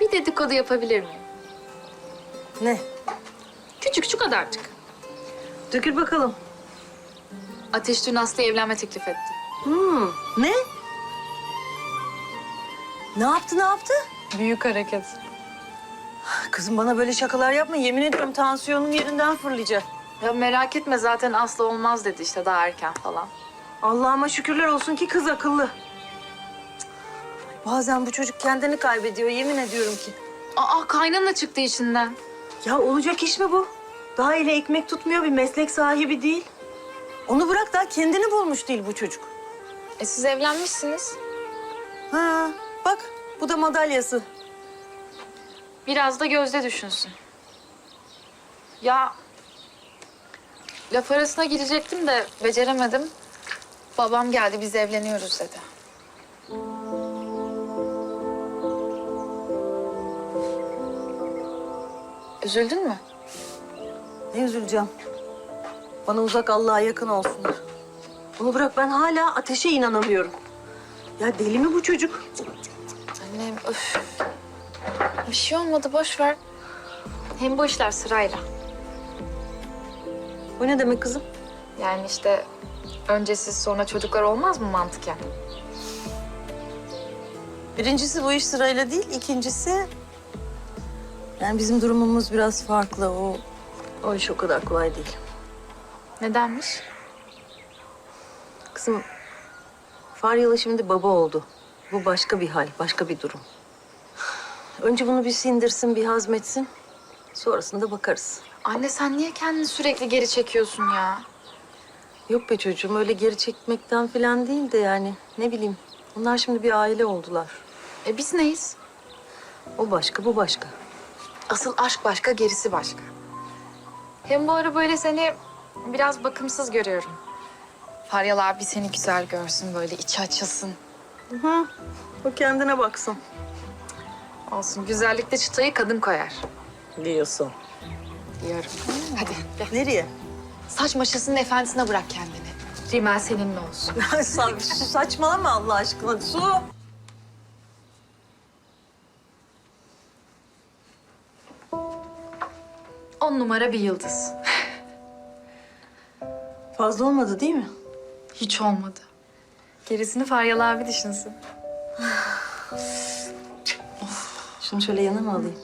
Bir dedikodu yapabilir miyim? Ne? Küçük şu kadarcık. Dökül bakalım. Ateş dün Aslı'ya evlenme teklif etti. Hmm. Ne? Ne yaptı ne yaptı? Büyük hareket. Kızım bana böyle şakalar yapma. Yemin ediyorum tansiyonum yerinden fırlayacak. Ya merak etme zaten Aslı olmaz dedi işte daha erken falan. Allah'ıma şükürler olsun ki kız akıllı. Bazen bu çocuk kendini kaybediyor yemin ediyorum ki. Aa kaynana çıktı içinden. Ya olacak iş mi bu? Daha ile ekmek tutmuyor bir meslek sahibi değil. Onu bırak daha kendini bulmuş değil bu çocuk. E siz evlenmişsiniz. Ha bak bu da madalyası. Biraz da Gözde düşünsün. Ya laf arasına girecektim de beceremedim. Babam geldi biz evleniyoruz dedi. Üzüldün mü? Ne üzüleceğim. Bana uzak Allah'a yakın olsunlar. Onu bırak ben hala ateşe inanamıyorum. Ya deli mi bu çocuk? Annem öf. Bir şey olmadı boş ver. Hem bu işler sırayla. Bu ne demek kızım? Yani işte önce siz sonra çocuklar olmaz mı mantıken? Birincisi bu iş sırayla değil, ikincisi... Yani bizim durumumuz biraz farklı. O, o iş o kadar kolay değil. Nedenmiş? Kızım, Faryalı şimdi baba oldu. Bu başka bir hal, başka bir durum. Önce bunu bir sindirsin, bir hazmetsin. Sonrasında bakarız. Anne sen niye kendini sürekli geri çekiyorsun ya? Yok be çocuğum, öyle geri çekmekten falan değil de yani ne bileyim. Onlar şimdi bir aile oldular. E biz neyiz? O başka, bu başka. Asıl aşk başka, gerisi başka. Hem bu ara böyle seni biraz bakımsız görüyorum. Faryal abi seni güzel görsün, böyle içi açılsın. Hı, o kendine baksın. Olsun, güzellikte çıtayı kadın koyar. Diyorsun. Diyorum. Hadi gel. Nereye? Saç maşasının efendisine bırak kendini. Rimel seninle olsun. Sa- saçmalama Allah aşkına. Su. On numara bir yıldız. Fazla olmadı değil mi? Hiç olmadı. Gerisini Faryal abi düşünsün. Şunu şöyle yanıma alayım.